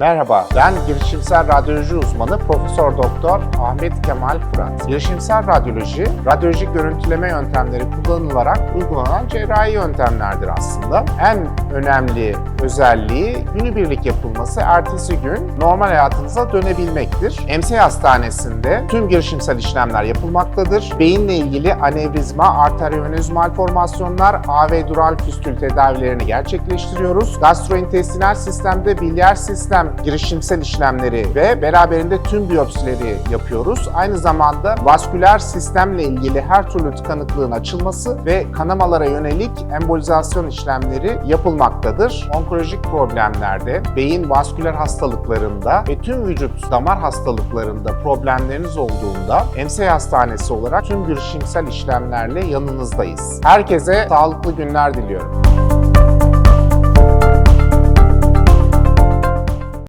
Merhaba, ben girişimsel radyoloji uzmanı Profesör Doktor Ahmet Kemal Fırat. Girişimsel radyoloji, radyolojik görüntüleme yöntemleri kullanılarak uygulanan cerrahi yöntemlerdir aslında. En önemli özelliği günübirlik yapılması, ertesi gün normal hayatınıza dönebilmektir. MC Hastanesi'nde tüm girişimsel işlemler yapılmaktadır. Beyinle ilgili anevrizma, arteriovenöz malformasyonlar, AV dural füstül tedavilerini gerçekleştiriyoruz. Gastrointestinal sistemde bilyer sistem girişimsel işlemleri ve beraberinde tüm biyopsileri yapıyoruz. Aynı zamanda vasküler sistemle ilgili her türlü tıkanıklığın açılması ve kanamalara yönelik embolizasyon işlemleri yapılmaktadır. Onkolojik problemlerde, beyin vasküler hastalıklarında ve tüm vücut damar hastalıklarında problemleriniz olduğunda MC Hastanesi olarak tüm girişimsel işlemlerle yanınızdayız. Herkese sağlıklı günler diliyorum.